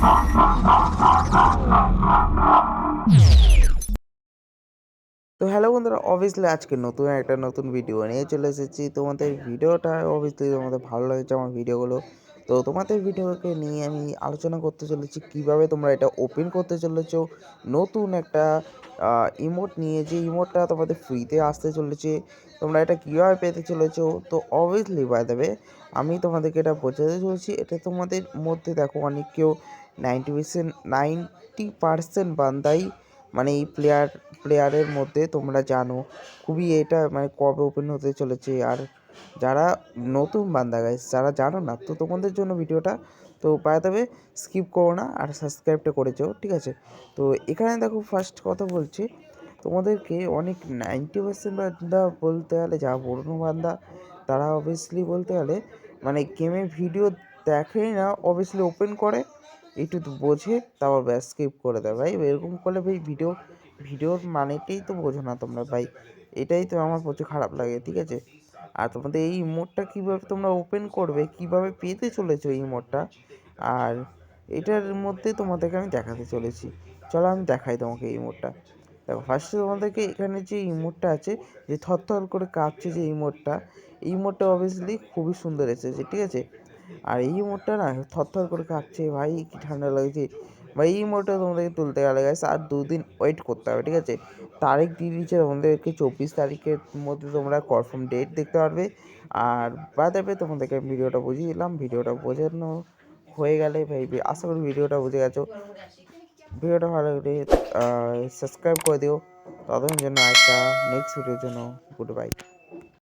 তো হ্যালো বন্ধুরা অবভিয়াসলি আজকে নতুন একটা নতুন ভিডিও নিয়ে চলে এসেছি। তোমাদের ভিডিওটা অবভিয়াসলি তোমাদের ভালো লাগছে আমার ভিডিওগুলো তো তোমাদের ভিডিওকে নিয়ে আমি আলোচনা করতে চলেছি, কীভাবে তোমরা এটা ওপেন করতে চলেছ, নতুন একটা ইমোট নিয়ে যে ইমোটটা তোমাদের ফ্রিতে আসতে চলেছে, তোমরা এটা কীভাবে পেতে চলেছো, তো অবভিয়াসলি বাই দেবে আমি তোমাদেরকে এটা বোঝাতে চলেছি। এটা তোমাদের মধ্যে দেখো অনেক কেউ নাইনটি পার্সেন্ট নাইনটি পার্সেন্ট বান্দাই মানে এই প্লেয়ার প্লেয়ারের মধ্যে তোমরা জানো। খুবই এটা মানে কবে ওপেন হতে চলেছে। আর যারা নতুন বান্দা গাইস যারা জানো না, তো তোমাদের জন্য ভিডিওটা, তো পায়ে তবে স্কিপ করো না আর সাবস্ক্রাইবটা করে যাও, ঠিক আছে? তো এখানে দেখো ফার্স্ট কথা বলছি, তোমাদেরকে অনেক নাইনটি পার্সেন্ট বান্দা বলতে গেলে যা পুরনো বান্দা, তারা অবভিয়াসলি বলতে গেলে মানে গেমে ভিডিও দেখেই না অবভিয়াসলি ওপেন করে। একটু বোঝে, তারপর ব্যাস স্কিপ করে দেয়। ভাই, এরকম করলে ভাই ভিডিও ভিডিওর মানেটাই তো বোঝো না তোমরা, ভাই। এটাই তো আমার প্রচুর খারাপ লাগে, ঠিক আছে? আর তোমাদের এই মোডটা কীভাবে তোমরা ওপেন করবে, কীভাবে পেতে চলেছো এই মোডটা, আর এটার মধ্যে তোমাদেরকে আমি দেখাতে চলেছি। চলো আমি দেখাই তোমাকে এই মোডটা। দেখো ফার্স্টে তোমাদেরকে এখানে যে ইমোটটা আছে, যে থরথর করে কাঁপছে যে ইমোটটা এই মোডটা অবভিয়াসলি খুবই সুন্দর এসেছে, ঠিক আছে? আর এই মোডটা না থরথর করে কাঁপছে, ভাই, কি ঠান্ডা লাগছে। ভাই, এই মোডটা তোমাদেরকে তুলতে গেলে গেছে আর দুদিন ওয়েট করতে হবে, ঠিক আছে? তারিখ দিয়ে দিচ্ছে তোমাদেরকে চব্বিশ তারিখের মধ্যে তোমরা কনফার্ম ডেট দেখতে পারবে। আর বাদ দেবে তোমাদেরকে ভিডিওটা বুঝিয়ে দিলাম, ভিডিওটা বোঝানো হয়ে গেলে ভাই, আশা করি ভিডিওটা বুঝে গেছো। ভিডিওটা ভালো লাগলে সাবস্ক্রাইব করে দিও। ততক্ষণ জন্য একটা নেক্সট ভিডিওর জন্য গুড বাই